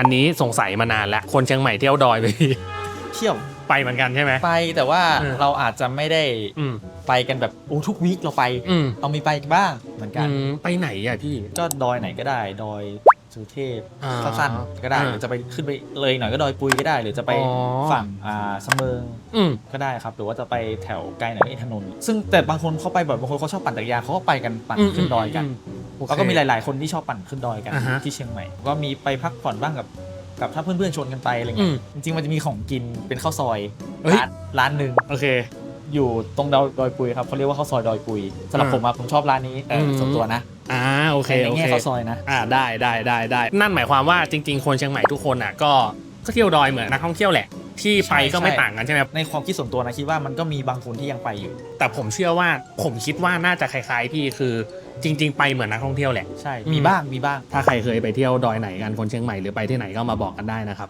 อันนี้สงสัยมานานแล้ว คนเชียงใหม่เที่ยวดอยไปเที่ยวไปเหมือนกันใช่ไหม ไปแต่ว่าเออเราอาจจะไม่ได้อืม ไปกันแบบโอ้ทุกวีคเราไป อืมเอามีไปบ้างเหมือนกัน อืมไปไหนอะพี่ ก็ดอยไหนก็ได้ ดอยสุเทพอ่าสั้นๆก็ได้อ่าหรือจะไปขึ้นไปเลยหน่อยก็ดอยปุยก็ได้ หรือจะไปอ๋อ ฝั่งอ่าสำเมิงอืม ก็ได้ครับ หรือว่าจะไปแถวไกลหน่อยก็อินทนนท์ซึ่งแต่บางคนเขาไปแบบบางคนเขาชอบปั่นจักรยานเขาก็ไปกันปั่นขึ้นดอยกัน โอเคแล้วก็มีหลาย ๆ คนที่ชอบปั่นขึ้นดอยกันอ่าฮะที่เชียงใหม่ ก็มีไปพักผ่อนบ้างกับกับถ้าเพื่อน ๆ ชวนกันไปอะไรอืเงี้มยจริง ๆ มันจะมีของกินเป็นข้าวซอยเฮ้ย ร้านร้านหนึ่งโอเค อยู่ตรงดอยดอยปุยครับเขาเรียกว่าข้าวซอยดอยปุยสำหรับอ่าผมอะผมชอบร้านนี้เอออม ส่วนตัวนะอ่าโอเคในโอแง่เคข้าวซอยนะ อ่าได้ได้ได้ได้นั่นหมายความว่าจริง ๆ คนเชียงใหม่ทุกคนอะก็ก็เที่ยวดอยเหมือนนักท่องเที่ยวแหละ ที่ไปใช่ก็ไม่ใช่ ต่างกันใช่ไหมในความคิดส่วนตัวนะคิดว่ามันก็มีบางคนที่ยังไปอยู่ แต่ผมเชื่อว่าผมคิดว่าน่าจะคล้ายๆพี่คือ จริง ๆ ไปเหมือนนักท่องเที่ยวแหละ ใช่อืมมีบ้าง มีบ้าง ถ้าใครเคยไปเที่ยวดอยไหนกันคนเชียงใหม่หรือไปที่ไหนก็มาบอกกันได้นะครับ